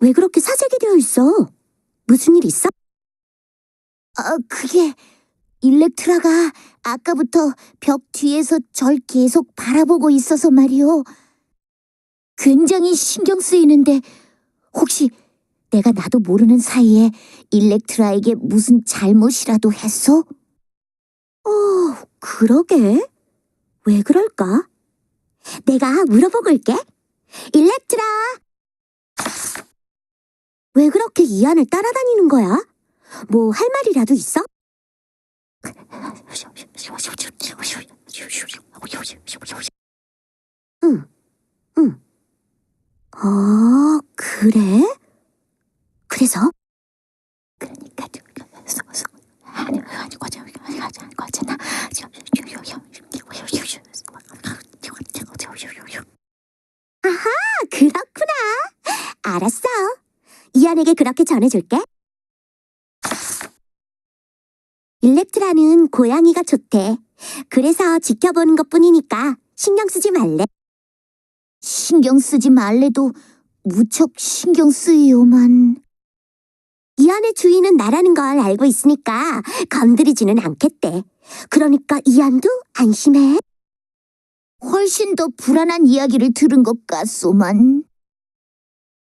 왜 그렇게 사색이 되어 있어? 무슨 일 있어? 아, 그게 일렉트라가 아까부터 벽 뒤에서 절 계속 바라보고 있어서 말이오. 굉장히 신경 쓰이는데 혹시 내가 나도 모르는 사이에 일렉트라에게 무슨 잘못이라도 했어? 어, 그러게. 왜 그럴까? 내가 물어보고 올게. 일렉트라! 왜 그렇게 이안을 따라다니는 거야? 뭐 할 말이라도 있어? 응, 응. 어, 그래? 그래서? 그러니까 아하 그렇구나 알았어 이안에게 그렇게 전해줄게 일렉트라는 고양이가 좋대 그래서 지켜보는 것 뿐이니까 신경 쓰지 말래 신경 쓰지 말래도 무척 신경 쓰이오만 이안의 주인은 나라는 걸 알고 있으니까 건드리지는 않겠대. 그러니까 이안도 안심해. 훨씬 더 불안한 이야기를 들은 것 같소만.